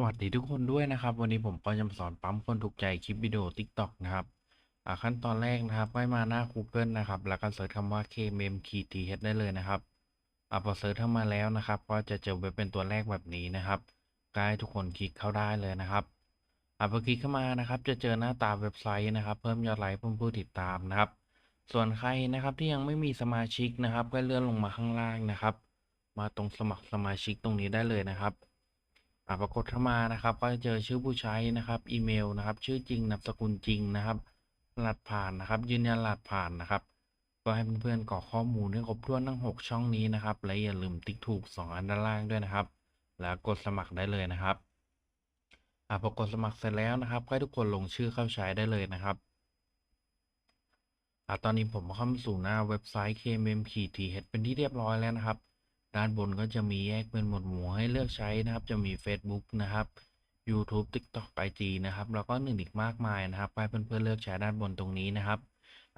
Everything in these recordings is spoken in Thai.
สวัสดีทุกคนด้วยนะครับ วันนี้ผมก็จะมาสอนปั๊มคนถูกใจคลิปวิดีโอ TikTok นะครับขั้นตอนแรกนะครับให้มาหน้า Google นะครับ แล้วก็เสิร์ชคำว่า kmem th ได้เลยนะครับอพอเสิร์ชเข้ามาแล้วนะครับ ก็จะเจอเว็บเป็นตัวแรกแบบนี้นะครับก็ให้ทุกคนคลิกเข้าได้เลยนะครับอพอคลิกเข้ามานะครับ จะเจอหน้าตาเว็บไซต์นะครับ เพิ่มยอดไลค์เพิ่มผู้ติดตามนะครับ ส่วนใครนะครับที่ยังไม่มีสมาชิกนะครับ ก็เลื่อนลงมาข้างล่างนะครับ มาตรงสมัครสมาชิกตรงนี้ได้เลยนะครับ อ่าปรากฏเข้ามานะครับ ก็จะเจอชื่อผู้ใช้นะครับอีเมลนะครับ ชื่อจริงนามสกุลจริงนะครับรหัสผ่านนะครับ ยืนยันรหัสผ่านนะครับ ก็ให้เพื่อนๆกรอกข้อมูลให้ครบถ้วนทั้ง 6 ช่องนี้นะครับ และอย่าลืมติ๊กถูก 2 อันด้านล่างด้วยนะครับ แล้วกดสมัครได้เลยนะครับอ่าพอกดสมัครเสร็จแล้วนะครับให้ทุกคนลงชื่อเข้าใช้ได้เลยนะครับอ่าตอนนี้ผมเข้ามาสู่หน้าเว็บไซต์ kmm-th เป็นที่เรียบร้อยแล้วนะครับ ด้านบนก็จะมีแยกเป็นหมวดหมู่ให้เลือกใช้นะครับ จะมี Facebook นะครับ YouTube TikTok IG นะครับ แล้วก็อื่นอีกมากมายนะครับให้เพื่อนๆเลือกใช้ด้านบนตรงนี้นะครับ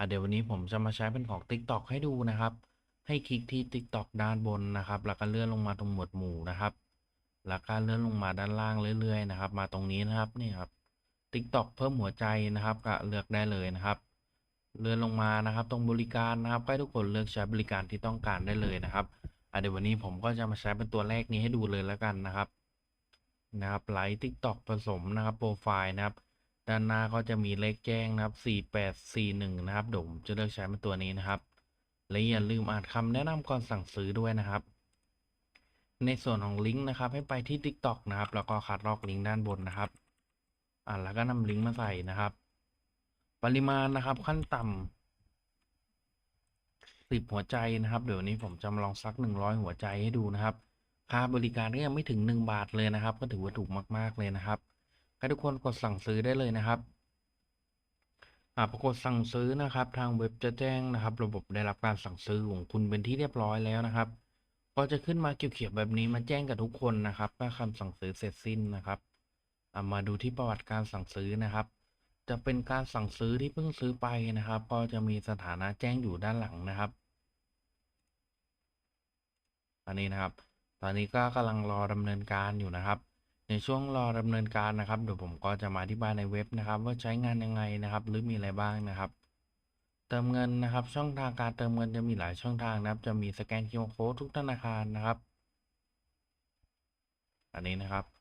เดี๋ยววันนี้ผมจะมาใช้เป็นของ TikTok ให้ดูนะครับ ให้คลิกที่ TikTok ด้านบนนะครับ แล้วก็เลื่อนลงมาตรงหมวดหมู่นะครับแล้วก็เลื่อนลงมาด้านล่างเรื่อยๆนะครับ มาตรงนี้นะครับนี่ครับ TikTok เพิ่มหัวใจนะครับ ก็เลือกได้เลยนะครับ เลื่อนลงมานะครับ ตรงบริการนะครับให้ทุกคนเลือกใช้บริการที่ต้องการได้เลยนะครับ อะเดี๋ยววันนี้ผมก็จะมาใช้เป็นตัวแรกนี้ให้ดูเลยแล้วกันนะครับ นะครับไลท์ TikTok ผสมนะครับโปรไฟล์นะครับ ด้านหน้าก็จะมีเลขแจ้งนะครับ 4841 นะครับเดี๋ยวผมจะเลือกใช้เป็นตัวนี้นะครับ และอย่าลืมอ่านคำแนะนำก่อนสั่งซื้อด้วยนะครับในส่วนของลิงก์นะครับ ให้ไปที่ TikTok นะครับ แล้วก็คัดลอกลิงก์ด้านบนนะครับ อ่าแล้วก็นำลิงก์มาใส่นะครับ ปริมาณนะครับ ขั้นต่ำ สิบหัวใจนะครับ เดี๋ยวนี้ผมจะมาลองซักหนึ่งร้อยหัวใจให้ดูนะครับ ค่าบริการก็ยังไม่ถึงหนึ่งบาทเลยนะครับ ก็ถือว่าถูกมาก ๆ เลยนะครับให้ทุกคนกดสั่งซื้อได้เลยนะครับอ่าปรากฏสั่งซื้อนะครับ ทางเว็บจะแจ้งนะครับ ระบบได้รับการสั่งซื้อของคุณเป็นที่เรียบร้อยแล้วนะครับ ก็จะขึ้นมาเขียวๆแบบนี้มาแจ้งกับทุกคนนะครับว่าคำสั่งซื้อเสร็จสิ้นนะครับามาดูที่ประวัติการสั่งซื้อนะครับ จะเป็นการสั่งซื้อที่เพิ่งซื้อไปนะครับ ก็จะมีสถานะแจ้งอยู่ด้านหลังนะครับอันนี้นะครับ ตอนนี้ก็กำลังรอดำเนินการอยู่นะครับ ในช่วงรอดำเนินการนะครับเดี๋ยวผมก็จะมาอธิบายในเว็บนะครับ ว่าใช้งานยังไงนะครับ หรือมีอะไรบ้างนะครับ เติมเงินนะครับ ช่องทางการเติมเงินจะมีหลายช่องทางนะครับ จะมีสแกน QR Code ทุกธนาคารนะครับ อันนี้นะครับ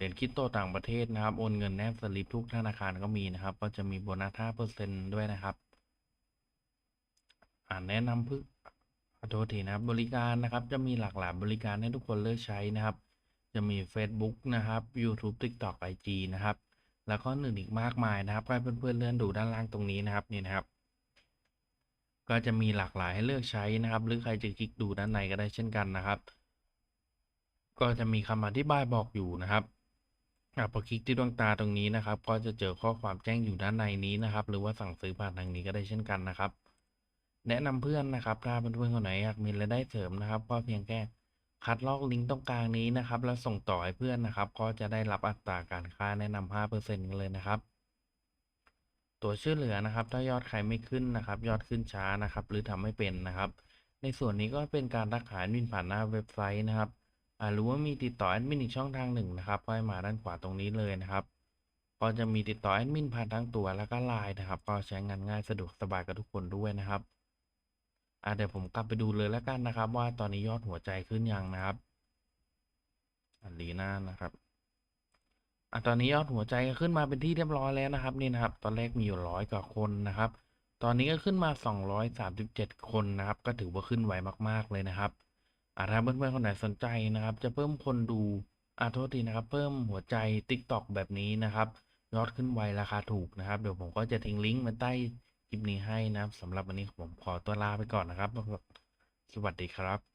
เหรียญคริปโตต่างประเทศนะครับ โอนเงินแนบสลิปทุกธนาคารก็มีนะครับ ก็จะมีโบนัส5%ด้วยนะครับ อ่านแนะนำเพื่อขอโทษทีนะครับ บริการนะครับ จะมีหลากหลายบริการให้ทุกคนเลือกใช้นะครับ จะมี Facebook นะครับ YouTube TikTok IG นะครับ แล้วก็อื่นอีกมากมายนะครับให้เพื่อนๆเลื่อนดูด้านล่างตรงนี้นะครับนี่นะครับ ก็จะมีหลากหลายให้เลือกใช้นะครับ หรือใครจะคลิกดูด้านในก็ได้เช่นกันนะครับ ก็จะมีคำอธิบายบอกอยู่นะครับ อะพอคลิกที่ดวงตาตรงนี้นะครับ ก็จะเจอข้อความแจ้งอยู่ด้านในนี้นะครับ หรือว่าสั่งซื้อผ่านทางนี้ก็ได้เช่นกันนะครับ แนะนำเพื่อนนะครับ ถ้าเป็นเพื่อนคนไหนอยากมีรายได้เสริมนะครับ ก็เพียงแค่คัดลอกลิงก์ตรงกลางนี้นะครับ แล้วส่งต่อให้เพื่อนนะครับ ก็จะได้รับอัตราการค่าแนะนำ5%กันเลยนะครับ ตัวช่วยเหลือนะครับ ถ้ายอดใครไม่ขึ้นนะครับ ยอดขึ้นช้านะครับ หรือทำไม่เป็นนะครับ ในส่วนนี้ก็เป็นการทักหาแอดมินผ่านหน้าเว็บไซต์นะครับ อ่าหรือว่ามีติดต่อแอดมินอีกช่องทางหนึ่งนะครับก็ให้มาด้านขวาตรงนี้เลยนะครับ ก็จะมีติดต่อแอดมินผ่านทั้งตัวแล้วก็ไลน์นะครับ ก็ใช้งานง่ายสะดวกสบายกับทุกคนด้วยนะครับอ่าเดี๋ยวผมกลับไปดูเลยแล้วกันนะครับ ว่าตอนนี้ยอดหัวใจขึ้นยังนะครับ อันลีน่านะครับอะตอนนี้ยอดหัวใจก็ขึ้นมาเป็นที่เรียบร้อยแล้วนะครับนี่นะครับ ตอนแรกมีอยู่ร้อยกว่าคนนะครับ ตอนนี้ก็ขึ้นมาสองร้อยสามสิบเจ็ดคนนะครับ ก็ถือว่าขึ้นไวมากๆเลยนะครับ อ่าถ้าเพื่อนๆคนไหนสนใจนะครับ จะเพิ่มคนดูอ่าโทษทีนะครับ เพิ่มหัวใจ TikTok แบบนี้นะครับยอดขึ้นไวราคาถูกนะครับ เดี๋ยวผมก็จะทิ้งลิงก์มาใต้คลิปนี้ให้นะครับสำหรับวันนี้ผมขอตัวลาไปก่อนนะครับ สวัสดีครับ